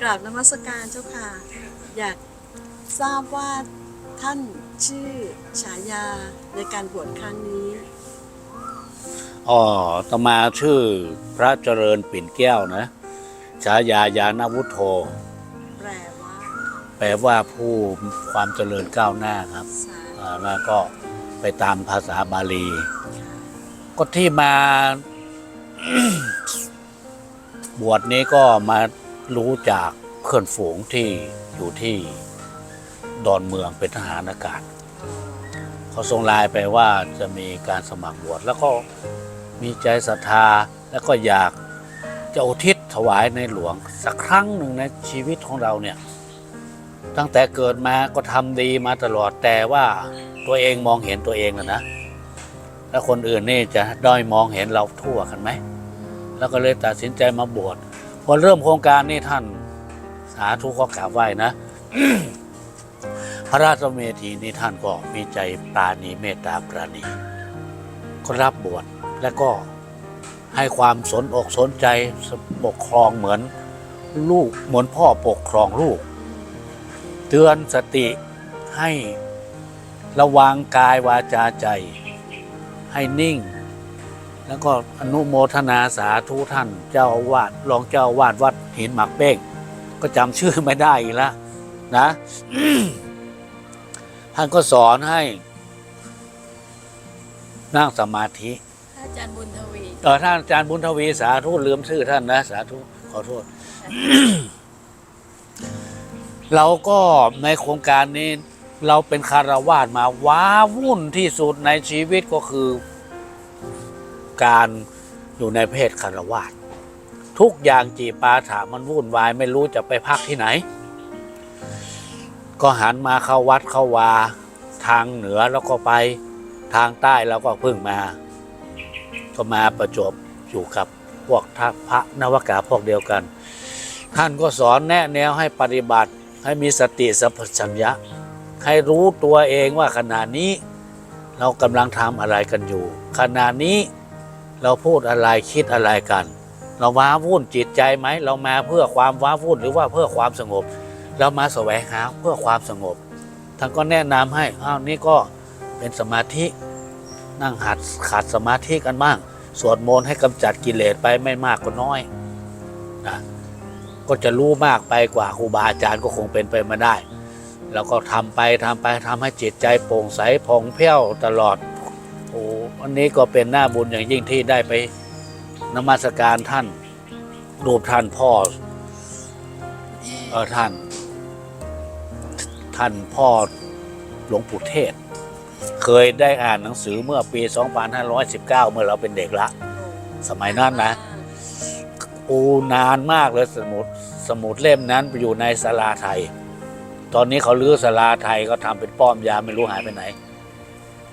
กราบนมัสการเจ้าค่ะ อยากทราบว่าท่านชื่อฉายาในการบวชครั้งนี้ อ๋อตมาชื่อพระเจริญปิ่นแก้วนะ ฉายายานวุฒโธ แปลว่าแปลว่าผู้ความเจริญก้าวหน้าครับสาอ่าแล้วก็ไปตามภาษาบาลี ค่ะก็ที่มา บวชนี้ก็มา รู้จากเพื่อนฝูงที่อยู่ที่ดอนเมืองเป็นทหารอากาศเขาส่งไลน์ไปว่าจะมีการสมัครบวชแล้วก็มีใจศรัทธาแล้วก็อยากจะอุทิศถวายในหลวง สักครั้งหนึ่งในชีวิตของเราเนี่ย ตั้งแต่เกิดมาก็ทำดีมาตลอดแต่ว่าตัวเองมองเห็นตัวเองนะนะแล้วคนอื่นนี่จะด้อยมองเห็นเราทั่วกันไหม แล้วก็เลยตัดสินใจมาบวช พอเริ่มโครงการนี่ท่านสาธุก็กราบไหว้นะ พระราชเมธีนี่ท่านก็มีใจปราณีเมตตาปราณีก็รับบวชและก็ให้ความสนอกสนใจปกครองเหมือนลูกเหมือนพ่อปกครองลูก เตือนสติให้ระวังกายวาจาใจ ให้นิ่ง แล้วก็อนุโมทนาสาธุท่าน เจ้าอาวาสรองเจ้าอาวาสวัดหินหมักเป้ง ก็จำชื่อไม่ได้อีกแล้วนะท่านก็สอนให้ นั่งสมาธิอาจารย์บุญทวีเออท่านอาจารย์บุญทวีสาธุลืมชื่อท่านนะ สาธุขอโทษ เราก็ในโครงการนี้ เราเป็นคารวาสมาว้าวุ่นที่สุดในชีวิตก็คือ การอยู่ในเพศคารวาสทุกอย่างจีปาถามันวุ่นวายไม่รู้จะไปพักที่ไหน ก็หันมาเข้าวัดเข้าวา ทางเหนือแล้วก็ไปทางใต้แล้วก็เพิ่งมา ก็มาประจบอยู่กับพวกทัพระนวากาพวกเดียวกัน ท่านก็สอนแนะแนวให้ปฏิบัติให้มีสติสัมปชัญญะ ให้รู้ตัวเองว่าขณะนี้เรากำลังทำอะไรกันอยู่ ขณะนี้ เราพูดอะไรคิดอะไรกัน เราว้าวุ่นจิตใจไหม เรามาเพื่อความว้าวุ่นหรือว่าเพื่อความสงบ เรามาแสวงหาเพื่อความสงบท่านก็แนะนำให้อ้าวนี่ก็เป็นสมาธินั่งหัดขาดสมาธิกันบ้างสวดมนต์ให้กำจัดกิเลสไปไม่มากก็น้อยนะก็จะรู้มากไปกว่าครูบาอาจารย์ก็คงเป็นไปไม่ได้ แล้วก็ทำไปทำไปทำให้จิตใจโปร่งใสผ่องแผ้วตลอด วันนี้ก็เป็นหน้าบุญอย่างยิ่งที่ได้ไปนมัสการท่านรูปท่านพ่อเออท่าน ท่านพ่อหลวงปู่เทศ เคยได้อ่านหนังสือเมื่อปี 2519 เมื่อเราเป็นเด็กละ สมัยนั้นนะโอ้นานมากเลยสมุดสมุดเล่มนั้นไปอยู่ในศาลาไทย ตอนนี้เขาลื้อศาลาไทยก็ทำเป็นป้อมยามไม่รู้หายไปไหน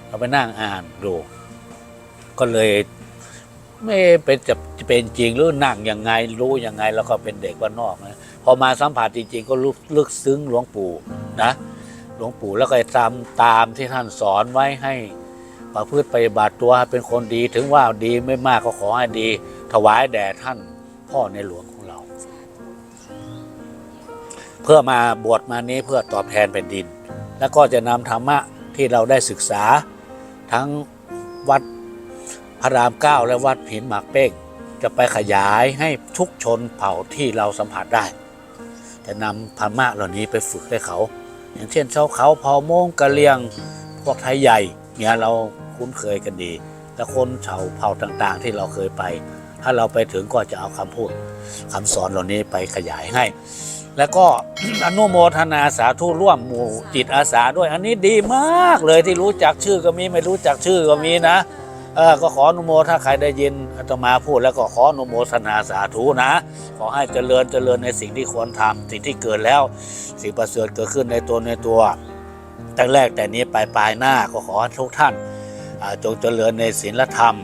เราไปนั่งอ่านดู ก็เลยไม่เป็นจะเป็นจริงหรือนั่งยังไงรู้ยังไงแล้วก็เป็นเด็กว่านนอกนะพอมาสัมผัสจริงๆก็รู้ลึกซึ้งหลวงปู่นะหลวงปู่แล้วก็ทำตามที่ท่านสอนไว้ให้ประพฤติปฏิบัติตัวเป็นคนดีถึงว่าดีไม่มากก็ขอให้ดี ถวายแด่ท่านพ่อในหลวงของเรา เพื่อมาบวชมานี้เพื่อตอบแทนแผ่นดิน แล้วก็จะนำธรรมะที่เราได้ศึกษาทั้งวัด พระรามเก้าและวัดหินหมากเป้ง จะไปขยายให้ทุกชนเผ่าที่เราสัมผัสได้ จะนำธรรมะเหล่านี้ไปฝึกให้เขา อย่างเช่นชาวเขาเผ่ามงกะเหรียงพวกไทยใหญ่เนี่ยเราคุ้นเคยกันดี และคนชาวเผ่าต่างๆ ที่เราเคยไป ถ้าเราไปถึงก็จะเอาคำพูดคำสอนเหล่านี้ไปขยายให้ แล้วก็อนุโมทนาสาธุร่วมหมู่จิตอาสาด้วย อันนี้ดีมากเลยที่รู้จักชื่อก็มีไม่รู้จักชื่อก็มีนะ เออก็ขออนุโมถ้าใครได้ยินอาตมาพูดแล้วก็ขออนุโมทนาสาธุนะ ขอให้เจริญเจริญในสิ่งที่ควรทำสิ่งที่เกิดแล้ว สิ่งประเสริฐเกิดขึ้นในตนในตัวตั้งแรกแต่นี้ปลายปลายหน้าก็ขอทุกท่านจงเจริญในศีลธรรม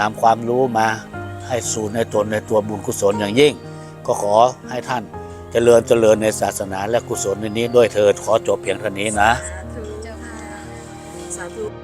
นำความรู้มาให้สู่ในตนในตัวบุญกุศลอย่างยิ่ง ก็ขอให้ท่านเจริญเจริญในศาสนาและกุศลในนี้ด้วยเถิดขอจบเพียงเท่านี้นะสาธุเจ้าค่ะสาธุ